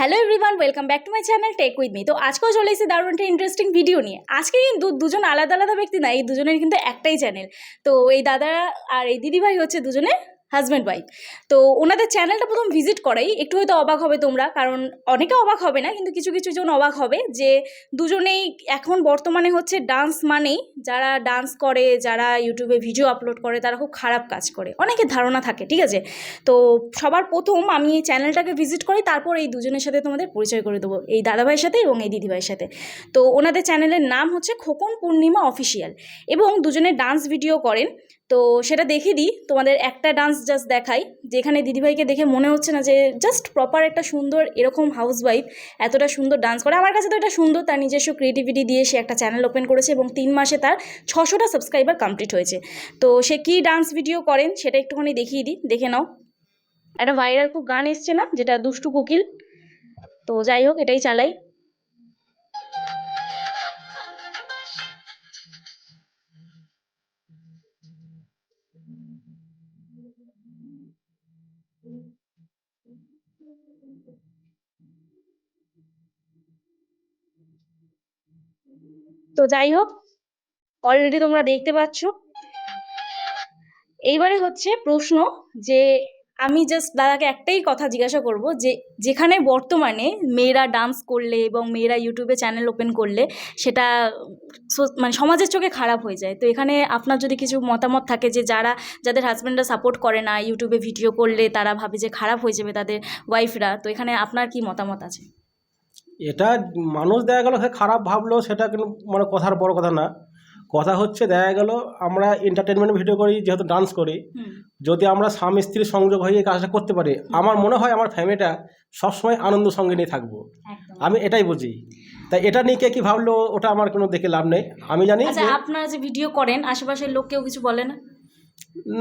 Hello everyone welcome back to my channel tech with me তো আজকেও চলে এসেছি দারুণ একটা ইন্টারেস্টিং ভিডিও নিয়ে। আজকে কিন্তু দুজন আলাদা আলাদা ব্যক্তি না, এই দুজনের কিন্তু একটাই চ্যানেল তো এই দাদা আর এই দিদিভাই হচ্ছে দুজনে হাজব্যান্ড ওয়াইফ। তো ওনাদের চ্যানেলটা প্রথম ভিজিট করাই, একটু হয়তো অবাক হবে তোমরা, কারণ অনেকে অবাক হবে না, কিন্তু কিছু কিছু জন অবাক হবে যে দুজনেই এখন বর্তমানে হচ্ছে ডান্স মানেই যারা ডান্স করে, যারা ইউটিউবে ভিডিও আপলোড করে, তারা খুব খারাপ কাজ করে। অনেকের ধারণা থাকে, ঠিক আছে? তো সবার প্রথম আমি এই চ্যানেলটাকে ভিজিট করি তারপর এই দুজনের সাথে তোমাদের পরিচয় করে দেবো, এই দাদাভাইয়ের সাথে এবং এই দিদিভাইয়ের সাথে। তো ওনাদের চ্যানেলের নাম হচ্ছে খোকন পূর্ণিমা অফিসিয়াল এবং দুজনে ডান্স ভিডিও করেন। তো সেটা দেখিয়ে দিই, তোমাদের একটা ডান্স জাস্ট দেখাই, যেখানে দিদিভাইকে দেখে মনে হচ্ছে না যে জাস্ট প্রপার একটা সুন্দর এরকম হাউস ওয়াইফ এতটা সুন্দর ডান্স করে। আমার কাছে তো এটা সুন্দর, তার নিজস্ব ক্রিয়েটিভিটি দিয়ে সে একটা চ্যানেল ওপেন করেছে এবং তিন মাসে তার ছশোটা সাবস্ক্রাইবার কমপ্লিট হয়েছে। তো সে কী ডান্স ভিডিও করেন সেটা একটুখানি দেখিয়ে দিই, দেখে নাও। একটা ভাইরাল খুব গান এসছে না, যেটা দুষ্টু কোকিল? তো যাই হোক, এটাই চালাই। তো যাই হোক অলরেডি তোমরা দেখতে পাচ্ছ। এইবারে হচ্ছে প্রশ্ন যে আমি জাস্ট দাদাকে একটাই কথা জিজ্ঞাসা করব যে, যেখানে বর্তমানে মেয়েরা ডান্স করলে এবং মেয়েরা ইউটিউবে চ্যানেল ওপেন করলে সেটা মানে সমাজের চোখে খারাপ হয়ে যায়। তো এখানে আপনার যদি কিছু মতামত থাকে যে, যারা, যাদের হাজব্যান্ডরা সাপোর্ট করে না ইউটিউবে ভিডিও করলে তারা ভাবে যে খারাপ হয়ে যাবে তাদের ওয়াইফরা তো এখানে আপনার কি মতামত আছে? এটা মানুষ দেখা গেল খারাপ ভাবলো, সেটা কিন্তু মানে কথার বড় কথা না। কথা হচ্ছে দেখা গেল আমরা এন্টারটেনমেন্ট ভিডিও করি যেহেতু ডান্স করি যদি আমরা স্বামী স্ত্রীর সংযোগ হয়ে এই কাজটা করতে পারি আমার মনে হয় আমার ফ্যামিলিটা সবসময় আনন্দ সঙ্গে নিয়ে থাকব। আমি এটাই বুঝি। তাই এটা নিয়ে কে কী ভাবলো ওটা আমার কোনো দেখে লাভ নেই। আমি জানি আচ্ছা আপনারা যে ভিডিও করেন আশেপাশের লোক কেউ কিছু বলে না?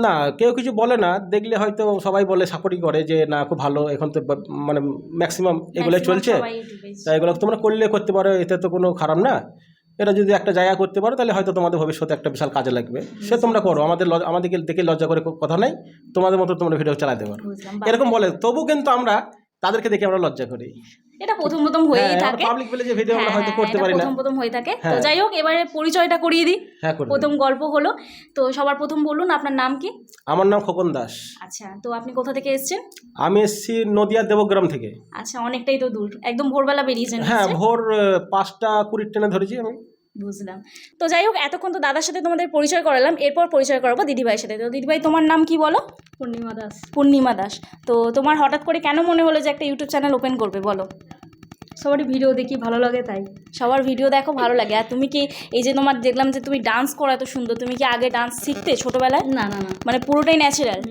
না কেউ কিছু বলে না। দেখলে হয়তো সবাই বলে সাপোর্টই করে যে না খুব ভালো এখন তো মানে ম্যাক্সিমাম এগুলো চলছে। সবাই ইউটিউবে তা এগুলো তোমরা করলে করতে পারো এতে তো কোনো খারাপ না। এটা যদি একটা জায়গা করতে পারো তাহলে হয়তো তোমাদের ভবিষ্যতে একটা বিশাল কাজে লাগবে। সে তোমরা করো আমাদের আমাদেরকে দেখে লজ্জা করে কথা নেই তোমাদের মতো তোমরা ভিডিও চালাতে পারো। এরকম বলে তবু কিন্তু আমরা তাদেরকে দেখে আমরা লজ্জা করি। এটা প্রথম প্রথম হয়েই থাকে। পাবলিক বলে ভিডিও আমরা হ্যাঁ, হয়তো হ্যাঁ, করতে পারি না। প্রথম প্রথম হয়ে থাকে। তো হ্যাঁ। যাই হোক এবারে পরিচয়টা করিয়ে দিই। হ্যাঁ প্রথম গল্প হলো তো সবার প্রথম বলুন আপনার নাম কি? আমার নাম খোকন দাস। আচ্ছা তো আপনি কোথা থেকে এসেছেন? আমি এসেছি নদিয়া দেবগ্রাম থেকে। আচ্ছা অনেকটাই তো দূর। একদম ভোরবেলা বেরিয়েছেন হ্যাঁ ভোর পাঁচটা কুড়ির ট্রেনে ধরেছি আমি। বুঝলাম। তো যাই হোক এতক্ষণ তো দাদার সাথে তোমাদের পরিচয় করালাম এরপর পরিচয় করাবো দিদিভাইয়ের সাথে। তো দিদিভাই তোমার নাম কি বলো? পূর্ণিমা দাস। পূর্ণিমা দাস। তো তোমার হঠাৎ করে কেন মনে হলো যে একটা ইউটিউব চ্যানেল ওপেন করবে বলো? সবারই ভিডিও দেখি ভালো লাগে তাই। সবার ভিডিও দেখো ভালো লাগে। আর তুমি কি এই যে তোমার দেখলাম যে তুমি ডান্স করো এত সুন্দর। তুমি কি আগে ডান্স শিখতে ছোটবেলায়? না না না। মানে পুরোটাই ন্যাচারাল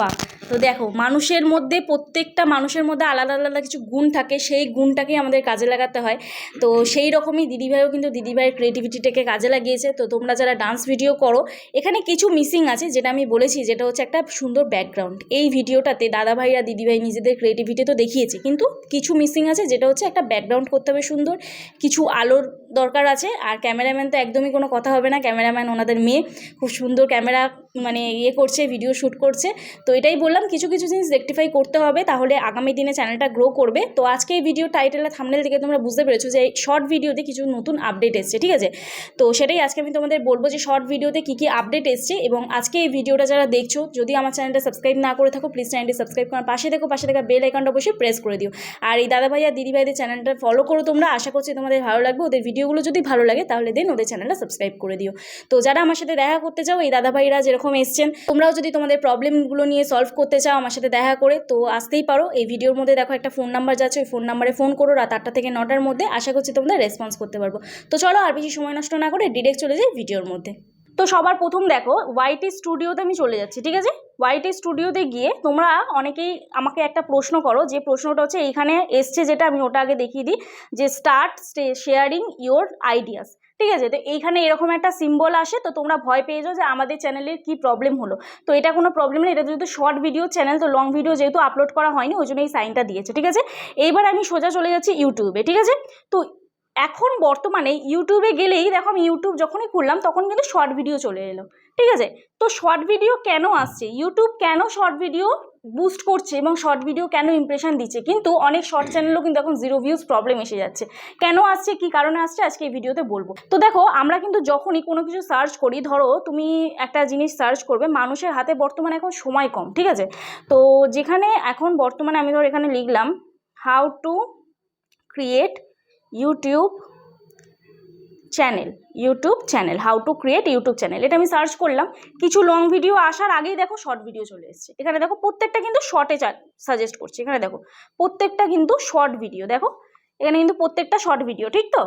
বাহ। তো দেখো মানুষের মধ্যে প্রত্যেকটা মানুষের মধ্যে আলাদা আলাদা কিছু গুণ থাকে সেই গুণটাকেই আমাদের কাজে লাগাতে হয়। তো সেই রকমই দিদিভাইও কিন্তু দিদিভাইয়ের ক্রিয়েটিভিটিটাকে কাজে লাগিয়েছে। তো তোমরা যারা ডান্স ভিডিও করো এখানে কিছু মিসিং আছে যেটা আমি বলেছি যেটা হচ্ছে একটা সুন্দর ব্যাকগ্রাউন্ড এই ভিডিওটাতে দাদাভাইরা দিদিভাই নিজেদের ক্রিয়েটিভিটি তো দেখিয়েছে কিন্তু কিছু মিসিং আছে যেটা হচ্ছে একটা ব্যাকগ্রাউন্ড করতে হবে সুন্দর। কিছু আলোর দরকার আছে, আর ক্যামেরাম্যান তো একদমই কোনো কথা হবে না। ক্যামেরাম্যান ওনাদের মেয়ে, খুব সুন্দর ক্যামেরা মানে ইয়ে করছে, ভিডিও শ্যুট করছে। তো এটাই বললাম, কিছু কিছু জিনিস রেকটিফাই করতে হবে, তাহলে আগামী দিনে চ্যানেলটা গ্রো করবে। তো আজকে এই ভিডিও টাইটেল থামনেল থেকে তোমরা বুঝতে পেরেছ যে শর্ট ভিডিওতে কিছু নতুন আপডেট এসছে, ঠিক আছে? তো সেটাই আজকে আমি তোমাদের বলব যে শর্ট ভিডিওতে কী কী আপডেট এসছে, এবং আজকে এই ভিডিওটা যারা দেখছ, যদি আমার চ্যানেলটা সাবস্ক্রাইব না করে থাকো প্লিজ চ্যানেলটি সাবস্ক্রাইব করার পাশে দেখো পাশে থাকা বেল আইকনটা অবশ্যই প্রেস করে দিও। আর এই দাদা ভাই আর দিদি ভাইদের চ্যানেলটা ফলো করো তোমরা। আশা করছি তোমাদের ভালো লাগবে। ওদের ভিডিওগুলো যদি ভালো লাগে, তাহলে দেন ওদের চ্যানেলটা সাবস্ক্রাইব করে দিও। তো যারা আমার সাথে দেখা করতে চাও, এই দাদাভাইরা যেরকম এসছেন, তোমরাও যদি তোমাদের প্রবলেমগুলো নিয়ে সলভ করতে চাও আমার সাথে দেখা করে, তো আসতেই পারো। এই ভিডিওর মধ্যে দেখো একটা ফোন নাম্বার যাচ্ছে, ওই ফোন নাম্বারে ফোন করো। রাত আটটা থেকে নটার মধ্যে আশা করছি তোমরা রেসপন্স করতে পারব। তো চলো আর বেশি সময় নষ্ট না করে ডিরেক্ট চলে যাই ভিডিওর মধ্যে। তো সবার প্রথম দেখো ওয়াইটি স্টুডিওতে আমি চলে যাচ্ছি, ঠিক আছে? ওয়াইটি স্টুডিওতে গিয়ে তোমরা অনেকেই আমাকে একটা প্রশ্ন করো, যে প্রশ্নটা হচ্ছে এইখানে এসছে যেটা আমি ওটা আগে দেখিয়ে দিই, যে স্টার্ট শেয়ারিং ইওর আইডিয়াস ঠিক আছে? তো এইখানে এরকম একটা সিম্বল আসে, তো তোমরা ভয় পেয়ে যাও যে আমাদের চ্যানেলের কি প্রবলেম হলো। তো এটা কোনো প্রবলেম নেই, এটা যেহেতু শর্ট ভিডিও চ্যানেল তো লং ভিডিও যেহেতু আপলোড করা হয়নি, ওই জন্য এই সাইনটা দিয়েছে, ঠিক আছে? এইবার আমি সোজা চলে যাচ্ছি ইউটিউবে ঠিক আছে? তো এখন বর্তমানে ইউটিউবে গেলেই দেখো আমি ইউটিউব যখনই খুললাম, তখন কিন্তু শর্ট ভিডিও চলে এলো। ঠিক আছে? তো শর্ট ভিডিও কেন আসছে? ইউটিউব কেন শর্ট ভিডিও বুস্ট করছে এবং শর্ট ভিডিও কেন ইমপ্রেশন দিচ্ছে? কিন্তু অনেক শর্ট চ্যানেলও কিন্তু এখন জিরো ভিউজ প্রবলেম এসে যাচ্ছে। কেন আসছে? কি কারণে আসছে? আজকে এই ভিডিওতে বলব। তো দেখো, আমরা কিন্তু যখনই কোনো কিছু সার্চ করি, ধরো তুমি একটা জিনিস সার্চ করবে, মানুষের হাতে বর্তমানে এখন সময় কম, ঠিক আছে? তো যেখানে এখন বর্তমানে আমি ধর এখানে লিখলাম how to create YouTube channel YouTube channel how to create YouTube channel. এটা আমি সার্চ করলাম। কিছু লং ভিডিও আসার আগেই দেখো শর্ট ভিডিও চলে এসেছে। এখানে দেখো প্রত্যেকটা কিন্তু শর্টে সাজেস্ট করছে। এখানে দেখো, প্রত্যেকটা কিন্তু শর্ট ভিডিও দেখো, এখানে কিন্তু প্রত্যেকটা শর্ট ভিডিও ঠিক তো?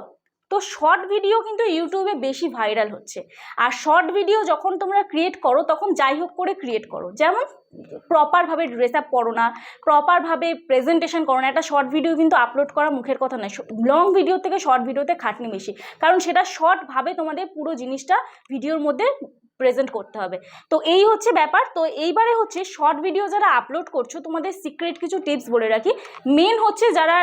তো শর্ট ভিডিও কিন্তু ইউটিউবে বেশি ভাইরাল হচ্ছে। আর শর্ট ভিডিও যখন তোমরা ক্রিয়েট করো, তখন যাই হোক করে ক্রিয়েট করো। যেমন প্রপারভাবে ড্রেস আপ করো না প্রপারভাবে প্রেজেন্টেশন করো না, একটা শর্ট ভিডিও কিন্তু আপলোড করা মুখের কথা নয়। লং ভিডিও থেকে শর্ট ভিডিওতে খাটনি বেশি। কারণ সেটা শর্টভাবে তোমাদের পুরো জিনিসটা ভিডিওর মধ্যে প্রেজেন্ট করতে হবে। তো এই হচ্ছে ব্যাপার। তো এইবারে হচ্ছে শর্ট ভিডিও যারা আপলোড করছ, তোমাদের সিক্রেট কিছু টিপস বলে রাখি। মেন হচ্ছে যারা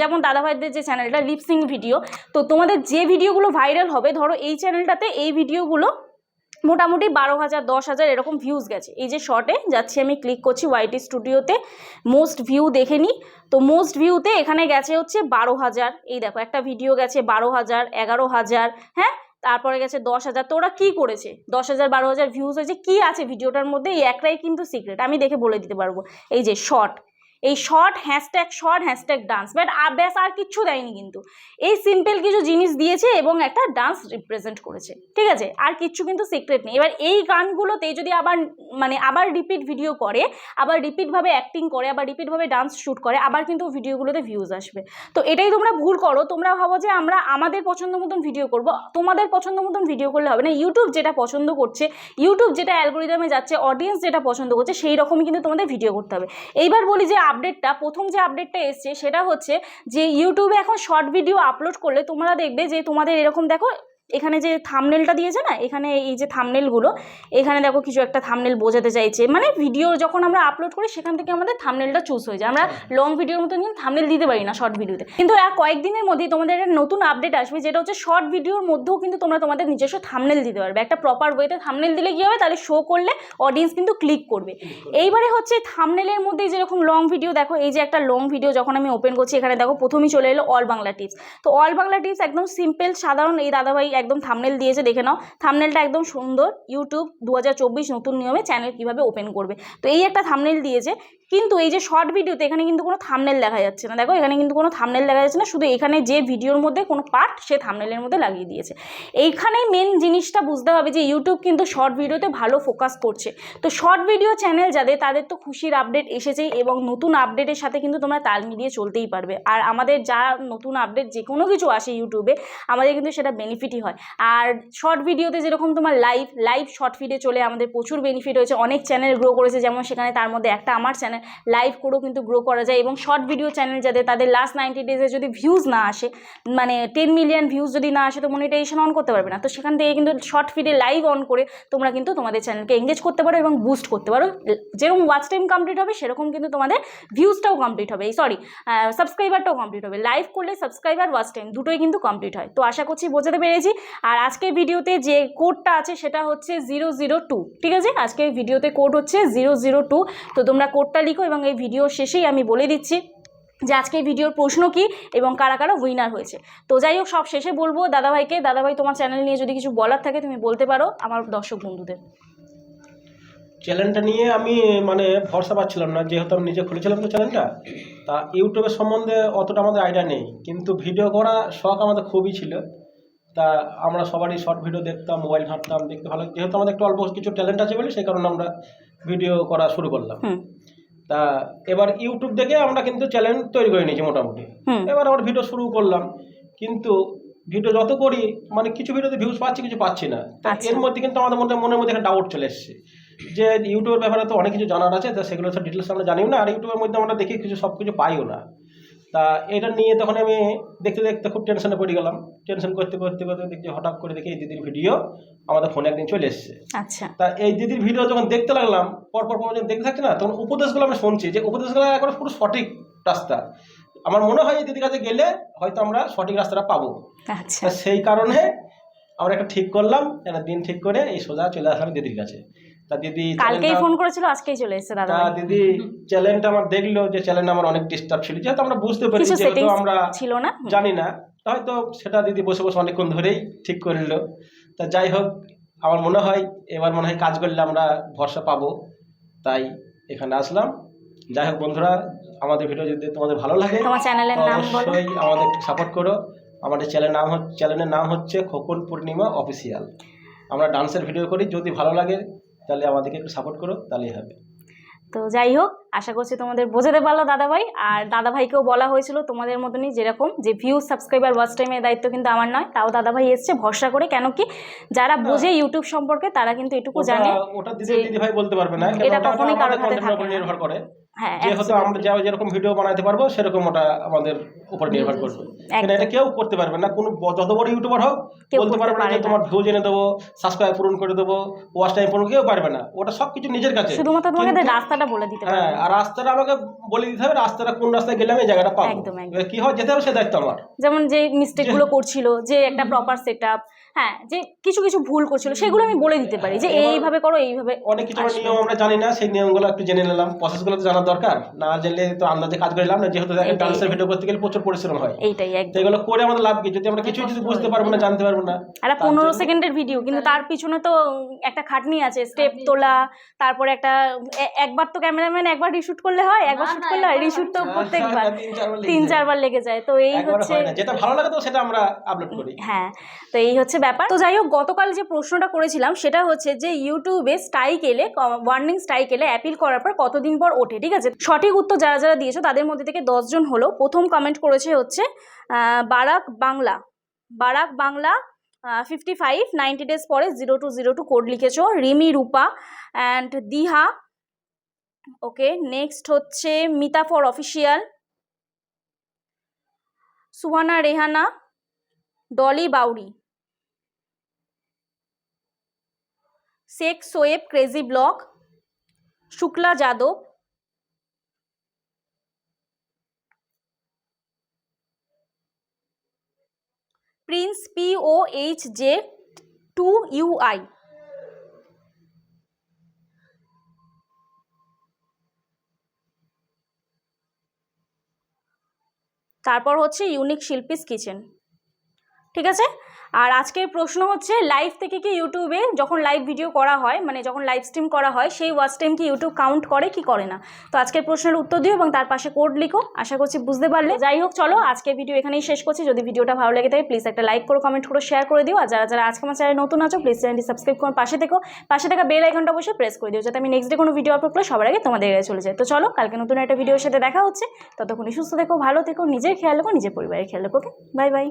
যেমন দাদাভাইদের যে চ্যানেলটা লিপসিং ভিডিও তো তোমাদের যে ভিডিওগুলো ভাইরাল হবে, ধরো এই চ্যানেলটাতে এই ভিডিওগুলো মোটামুটি বারো হাজার, দশ হাজার এরকম ভিউজ গেছে। এই যে শর্টে যাচ্ছি, আমি ক্লিক করছি ওয়াইটি স্টুডিওতে মোস্ট ভিউ দেখে নিই তো মোস্ট ভিউতে এখানে গেছে হচ্ছে বারো হাজার। এই দেখো, একটা ভিডিও গেছে বারো হাজার, এগারো হাজার হ্যাঁ? তারপরে গেছে দশ হাজার। তো ওরা কী করেছে? দশ হাজার, বারো হাজার ভিউজ হয়েছে। কী আছে? ভিডিওটার মধ্যে এই একটাই কিন্তু সিক্রেট আমি দেখে বলে দিতে পারব। এই যে শর্ট এই short hashtag short hashtag dance but ব্যাস আর কিচ্ছু দেয়নি কিন্তু। এই সিম্পল কিছু জিনিস দিয়েছে এবং একটা ডান্স রিপ্রেজেন্ট করেছে। ঠিক আছে? আর কিচ্ছু কিন্তু সিক্রেট নেই। এবার এই গানগুলোতে যদি আবার মানে আবার রিপিট ভিডিও করে, আবার রিপিটভাবে অ্যাক্টিং করে, আবার রিপিটভাবে ডান্স শ্যুট করে, আবার কিন্তু ভিডিওগুলোতে ভিউজ আসবে। তো এটাই তোমরা ভুল করো। তোমরা ভাবো যে আমরা আমাদের পছন্দ মতন ভিডিও করব। তোমাদের পছন্দ মতন ভিডিও করলে হবে না। ইউটিউব যেটা পছন্দ করছে ইউটিউব যেটা অ্যালগোরিদমে যাচ্ছে অডিয়েন্স যেটা পছন্দ করছে, সেই রকমই কিন্তু তোমাদের ভিডিও করতে হবে। এইবার বলি যে আপডেটটা প্রথম যে আপডেটটা এসছে সেটা হচ্ছে যে ইউটিউবে এখন শর্ট ভিডিও আপলোড করলে তোমরা দেখবে যে তোমাদের এরকম দেখো এখানে যে থামনেলটা দিয়েছে না, এখানে এই যে থামনেলগুলো এখানে দেখো কিছু একটা থামনেল বোঝাতে চাইছে। মানে ভিডিও যখন আমরা আপলোড করি, সেখান থেকে আমাদের থামনেলটা চুজ হয়ে যায়। আমরা লং ভিডিওর মতো কিন্তু থামনেল দিতে পারি না শর্ট ভিডিওতে কিন্তু আর কয়েকদিনের মধ্যেই তোমাদের একটা নতুন আপডেট আসবে, যেটা হচ্ছে শর্ট ভিডিওর মধ্যেও কিন্তু তোমরা তোমাদের নিজস্ব থামনেল দিতে পারবে। একটা প্রপার ওয়েতে থামনেল দিলে কী হবে? তাহলে শো করলে অডিয়েন্স কিন্তু ক্লিক করবে। এইবারে হচ্ছে থামনেলের মধ্যে যেরকম লং ভিডিও দেখো এই যে একটা লং ভিডিও যখন আমি ওপেন করছি, এখানে দেখো প্রথমেই চলে এলো অল বাংলা টিপস তো অল বাংলা টিপস একদম সিম্পল সাধারণ, এই দাদাভাই একদম থামনেল দিয়েছে, দেখে নাও। থামনেলটা একদম সুন্দর। ইউটিউব দু হাজার চব্বিশ নতুন নিয়মে চ্যানেল কীভাবে ওপেন করবে। তো এই একটা থামনেল দিয়েছে। কিন্তু এই যে শর্ট ভিডিওতে এখানে কিন্তু কোনো থামনেল দেখা যাচ্ছে না। দেখো, এখানে কিন্তু কোনো থামনেল দেখা যাচ্ছে না। শুধু এখানে যে ভিডিওর মধ্যে কোনো পার্ট সে থামনেলের মধ্যে লাগিয়ে দিয়েছে। এইখানেই মেন জিনিসটা বুঝতে হবে যে ইউটিউব কিন্তু শর্ট ভিডিওতে ভালো ফোকাস করছে। তো শর্ট ভিডিও চ্যানেল যাদের, তাদের তো খুশির আপডেট এসেছেই এবং নতুন আপডেটের সাথে কিন্তু তোমরা তাল মিলিয়ে চলতেই পারবে। আর আমাদের যা নতুন আপডেট যে কোনো কিছু আসে ইউটিউবে আমাদের কিন্তু সেটা বেনিফিটই হয়। আর শর্ট ভিডিওতে যেরকম তোমার লাইভ লাইভ শর্ট ফিডে চলে আমাদের প্রচুর বেনিফিট হয়েছে অনেক চ্যানেল গ্রো করেছে, যেমন সেখানে তার মধ্যে একটা আমার চ্যানেল লাইভ করেও কিন্তু গ্রো করা যায় এবং শর্ট ভিডিও চ্যানেল যাদের, তাদের লাস্ট নাইনটি ডেজে যদি ভিউজ না আসে মানে টেন মিলিয়ন ভিউজ যদি না আসে, তো মনিটাইজেশন অন করতে পারবে না। তো সেখান থেকে কিন্তু শর্ট ফিডে লাইভ অন করে তোমরা কিন্তু তোমাদের চ্যানেলকে এঙ্গেজ করতে পারো এবং বুস্ট করতে পারো। যেরকম ওয়াচ টাইম কমপ্লিট হবে, সেরকম কিন্তু তোমাদের ভিউজটাও কমপ্লিট হবে। এই সরি সাবস্ক্রাইবারটাও কমপ্লিট হবে। লাইভ করলে সাবস্ক্রাইবার ওয়াচ টাইম দুটোই কিন্তু কমপ্লিট হয়। তো আশা করছি বোঝাতে পেরেছি। আর আজকের ভিডিওতে যে কোডটা আছে সেটা হচ্ছে জিরো জিরো টু ঠিক আছে? আজকে ভিডিওতে কোড হচ্ছে জিরো জিরো টু তো তোমরা কোডটা লিখো এবং এই ভিডিও শেষেই আমি বলে দিচ্ছি যে আজকে ভিডিওর প্রশ্ন কি এবং কারা কারা উইনার হয়েছে। তো যাই হোক, সব শেষে বলব, দাদাভাইকে, দাদাভাই তোমার চ্যানেল নিয়ে যদি কিছু বলার থাকে তুমি বলতে পারো আমার দর্শক বন্ধুদের। চ্যানেলটা নিয়ে আমি মানে ভরসা পাচ্ছিলাম না, যেহেতু আমি নিজে খুলেছিলাম তো চ্যানেলটা তা ইউটিউবের সম্বন্ধে অতটা আমাদের আইডিয়া নেই। কিন্তু ভিডিও করা শখ আমাদের খুবই ছিল। তা আমরা সবারই শর্ট ভিডিও দেখতাম মোবাইল ঘাঁটতাম দেখতে ভালো যেহেতু আমাদের একটু অল্প কিছু ট্যালেন্ট আছে বলে সেই কারণে আমরা ভিডিও করা শুরু করলাম। তা এবার ইউটিউব দেখে আমরা কিন্তু চ্যানেল তৈরি করে নিয়েছি মোটামুটি। এবার আমার ভিডিও শুরু করলাম। কিন্তু ভিডিও যত করি মানে কিছু ভিডিওতে ভিউজ পাচ্ছি কিছু পাচ্ছি না। তা আচ্ছা। এর মধ্যে কিন্তু আমাদের মধ্যে মনের মধ্যে একটা ডাউট চলে এসছে। যে ইউটিউবের ব্যাপারে তো অনেক কিছু জানার আছে তা সেগুলো সব ডিটেলস আমরা জানিও না। আর ইউটিউবের মধ্যে আমরা দেখি কিছু সব কিছু পাইও না। তা এটা নিয়ে তখন আমি দেখতে দেখতে খুব টেনশনে পড়ে গেলাম। টেনশন করতে করতে করতে দেখছি হঠাৎ করে দেখি এই দিদির ভিডিও আমাদের ফোনে একদিন চলে এসছে। আচ্ছা। তা এই দিদির ভিডিও যখন দেখতে লাগলাম পরপর পর যখন দেখতে থাকছি না তখন উপদেশগুলো আমি শুনছি যে উপদেশগুলো এখন পুরো সঠিক রাস্তা। আমার মনে হয় এই দিদির কাছে গেলে হয়তো আমরা সঠিক রাস্তাটা পাবো। আচ্ছা। সেই কারণে আমরা একটা ঠিক করলাম একটা দিন ঠিক করে এই সোজা চলে আসলাম দিদির কাছে। তা দিদি কালকেই ফোন করেছিল আজকেই চলে এসেছে দাদা তা দিদি চ্যানেলটা আমার দেখল যে চ্যানেলটা আমার অনেক ডিস্টার্ব ছিল। যেহেতু আমরা বুঝতে পারি কিছু যেহেতু আমরা ছিল না। জানি না। হয়তো সেটা দিদি বসে বসে অনেকক্ষণ ধরেই ঠিক করে নিল তা যাই হোক আমার মনে হয় এবার মনে হয় কাজ করলে আমরা ভরসা পাবো। তাই এখানে আসলাম। যাই হোক বন্ধুরা আমাদের ভিডিও যদি তোমাদের ভালো লাগে তোমার চ্যানেলের নাম বলো। অবশ্যই আমাদের সাপোর্ট করো। আমাদের চ্যানেল নাম হচ্ছে চ্যানেলের নাম হচ্ছে খোকন পূর্ণিমা অফিসিয়াল আমরা ডান্সের ভিডিও করি। যদি ভালো লাগে তাহলে আমাদেরকে একটু সাপোর্ট করো তাহলেই হবে। তো যাই হোক আশা করছি তোমাদের বোঝাতে পারল দাদাভাই। আর দাদাভাইকেও বলা হয়েছিল তোমাদের মতনই যেরকম যে ভিউ সাবস্ক্রাইবার ওয়াচ টাইমের দায়িত্ব কিন্তু আমার নয় তাও দাদাভাই এসছে ভরসা করে কেন কি যারা বোঝে ইউটিউব সম্পর্কে তারা কিন্তু এটুকু জানে ওটা দিদি ভাই বলতে পারবে না এটা কখনোই কারোর হাতে থাকে না। হ্যাঁ যেহেতু আমরা যা যেরকম ভিডিও বানাতে পারব সেরকম ওটা আমাদের উপর নির্ভর করবে। কিন্তু এটা কেউ করতে পারবে না। কোনো যত বড় ইউটিউবার হোক বলতে পারবে না যে। তোমার ভিউ জেনে দেবো সাবস্ক্রাইব পূরণ করে দেবো ওয়াচ টাইম পূরণ কেউ পারবে না। ওটা সব কিছু নিজের কাছে। শুধুমাত্র তোমাকে রাস্তাটা বলে দিতে হ্যাঁ আর রাস্তাটা আমাকে বলে দিতে হবে রাস্তাটা কোন রাস্তায় গেলে আমি জায়গাটা পাবো। একদম। কি হয় যেতে হবে সে দায়িত্ব আমার। যেমন যে মিস্টেকগুলো করছিল যে একটা প্রপার সেট হ্যাঁ যে কিছু কিছু ভুল করছিল সেগুলো আমি বলে দিতে পারি যে এইভাবে করো এইভাবে অনেক কিছু নিয়ম আমরা জানি না সেই নিয়মগুলো একটু জেনে নিলাম। প্রসেসগুলো তো জানার দরকার? না জানলে তো আন্দাজে কাজ করে লাভ না যেহেতু এটাই। ডান্সের ভিডিও করতে গেলে প্রচুর পরিশ্রম হয়। এইটাই একদম। এগুলো করে আমাদের লাভ কি? যদি আমরা কিছুই যদি বুঝতে পারব না জানতে পারব না তার পনেরো সেকেন্ডের ভিডিও কিন্তু তার পিছনে তো একটা খাটনি আছে স্টেপ তোলা তারপরে একটা একবার তো ক্যামেরাম্যান একবার রিশুট করলে হয় একবার শুট করলে হয় রিশুট তো প্রত্যেকবার। তিন। চারবার লেগে যায় তো এই হচ্ছে যেটা ভালো লাগে তো সেটা আমরা আপলোড করি। হ্যাঁ তো এই হচ্ছে ব্যাপার। তো যাই হোক গতকাল যে প্রশ্নটা করেছিলাম সেটা হচ্ছে যে ইউটিউবে স্ট্রাইক এলে ওয়ার্নিং স্ট্রাইক এলে অ্যাপিল করার পর কতদিন পর ওঠে ঠিক আছে? সঠিক উত্তর যারা যারা দিয়েছ তাদের মধ্যে থেকে দশজন হলো। প্রথম কমেন্ট করেছে হচ্ছে Barak Bangla. Barak Bangla fifty five ninety days পরে zero two zero two code লিখেছো। Rimi, Rupa and Diha. Okay next হচ্ছে Mita for official Suhana, Rehana, Dolly, Bauri. Sheikh, Shoeb crazy block Shukla, Yadav. Prince P O H J two U I তারপর হচ্ছে unique Shilpi's kitchen ঠিক আছে? আর আজকের প্রশ্ন হচ্ছে live থেকে কি ইউটিউবে যখন লাইভ ভিডিও করা হয় মানে যখন লাইভ স্ট্রিম করা হয়, সেই ওয়াচ টাইম কি ইউটিউব কাউন্ট করে, কি করে না? তো আজকের প্রশ্নের উত্তর দিও এবং তার পাশে কোড লিখো। আশা করছি বুঝতে পারলে। যাই হোক, চলো আজকের ভিডিও এখানেই শেষ করছি। যদি ভিডিওটা ভালো লেগে থাকে প্লিজ একটা লাইক করো কমেন্ট করো শেয়ার করে দিও। আর যারা যারা আজকে আমার চ্যানেল নতুন আছো প্লিজ চ্যানেলটি সাবস্ক্রাইব করো পাশে থেকো। পাশে থাকা বেল আইকনটা বসে প্রেস করে দিও, যাতে আমি নেক্সট ডে কোনো ভিডিও আপলোড করলে সবার আগে তোমাদের কাছে চলে যায়। তো চলো, কালকে নতুন একটা ভিডিওর সাথে দেখা হচ্ছে। ততক্ষণই সুস্থ থেকো, ভালো থেকো, নিজের খেয়াল রাখো, নিজের পরিবারের খেয়াল রাখো ওকে বাই বাই